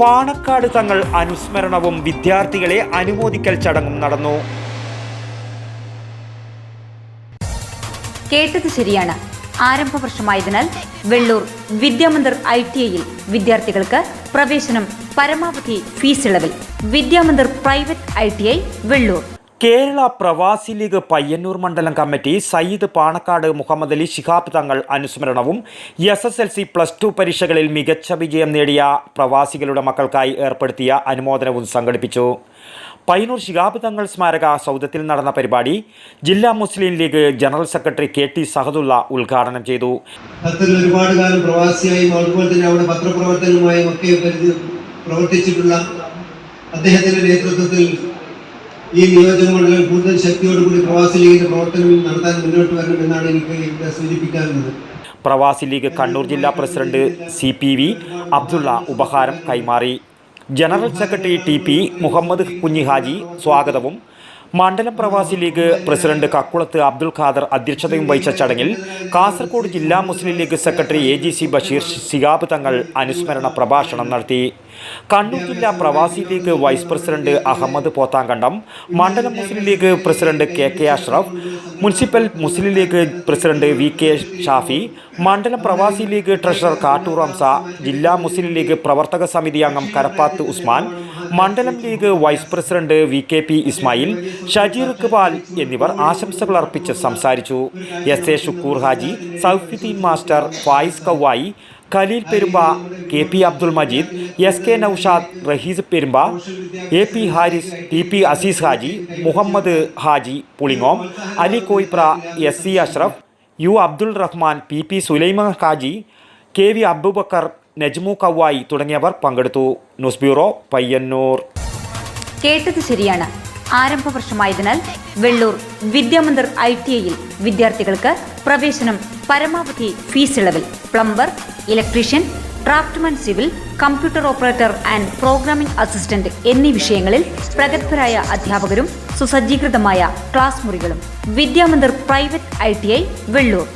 പാണക്കാട് തങ്ങൾ അനുസ്മരണവും വിദ്യാർത്ഥികളെ അനുമോദിക്കൽ ചടങ്ങും നടന്നു. കേട്ടത് ശരിയാണ്. ആരംഭ വർഷമായതിനാൽ വെള്ളൂർ വിദ്യാമന്ദിർ ഐ ടി ഐയിൽ വിദ്യാർത്ഥികൾക്ക് പ്രവേശനം പരമാവധി fees ഇളവിൽ Vidyamandir private I T I Vellur. Kerala Pravasi League Payyannur മണ്ഡലം committee Sayyid Panakkad Muhammad Ali Shihab Thangal അനുസ്മരണവും S S L C plus two പരീക്ഷകളിൽ മികച്ച വിജയം നേടിയ പ്രവാസികളുടെ മക്കൾക്കായി ഏർപ്പെടുത്തിയ അനുമോദനവും സംഘടിപ്പിച്ചു. പയ്യന്നൂർ ശിഹാബ് തങ്ങൾ സ്മാരക സൗദത്തിൽ നടന്ന പരിപാടി ജില്ലാ Muslim League general secretary K T Sahadulla ഉദ്ഘാടനം ചെയ്തു. ഒരുപാട് കാലം പ്രവാസിയായും അതുപോലെ തന്നെ അവിടെ പത്രപ്രവർത്തനവുമായും ഒക്കെ പ്രവർത്തിച്ചിട്ടുള്ള അദ്ദേഹത്തിന്റെ നേതൃത്വത്തിൽ ഈ നിയോജക മണ്ഡലം കൂടുതൽ ശക്തിയോടുകൂടി പ്രവാസി ലീഗിന്റെ പ്രവർത്തനം നടത്താൻ മുന്നോട്ട് വരണമെന്നാണ് എനിക്ക് ഇവിടെ സൂചിപ്പിക്കാനുള്ളത്. പ്രവാസി ലീഗ് കണ്ണൂർ ജില്ലാ president C P V Abdulla ഉപഹാരം കൈമാറി. General secretary T P Muhammad Kunhihaji സ്വാഗതവും മണ്ഡലം പ്രവാസി ലീഗ് പ്രസിഡന്റ് കക്കുളത്ത് അബ്ദുൽ ഖാദർ അധ്യക്ഷതയും വഹിച്ച ചടങ്ങിൽ കാസർഗോഡ് ജില്ലാ Muslim League secretary A G C Basheer Shihab Thangal അനുസ്മരണ പ്രഭാഷണം നടത്തി. കണ്ണൂർ ജില്ലാ Pravasi League vice president Ahmed Pothankandam മണ്ഡലം Muslim League president K K Ashraf municipal Muslim League president V K Shafi മണ്ഡലം പ്രവാസി ലീഗ് ട്രഷറർ കാട്ടൂർ ഹംസ ജില്ലാ മുസ്ലിം ലീഗ് പ്രവർത്തക സമിതി അംഗം കരപ്പാത്ത് ഉസ്മാൻ മണ്ഡലം League vice president V K P Ismail Shajeer Iqbal എന്നിവർ ആശംസകൾ അർപ്പിച്ച് സംസാരിച്ചു. S A Shukkur Haji Saufiddin master Fayis Kavayi Khaleel Perumba K P Abdul Majeed S K Naushad Raheez Perumba A P Haris T P Azeez Haji Muhammad Haji Pulingome Ali Koipra S C Ashraf U Abdul Rahman P P Sulaima Haji K V Abubakkar Najmu Kavayi തുടങ്ങിയവർ പങ്കെടുത്തു. News bureau Payyannur. കേട്ടത് ശരിയാണ്. ആരംഭ വർഷമായതിനാൽ Vellur Vidyamandir I T ഐയിൽ വിദ്യാർത്ഥികൾക്ക് പ്രവേശനം പരമാവധി fees ഇളവിൽ. Plumber electrician draftman civil computer operator and programming assistant എന്നീ വിഷയങ്ങളിൽ പ്രഗത്ഭരായ അധ്യാപകരും സുസജ്ജീകൃതമായ ക്ലാസ് മുറികളും. Vidyamandir private I Vellur.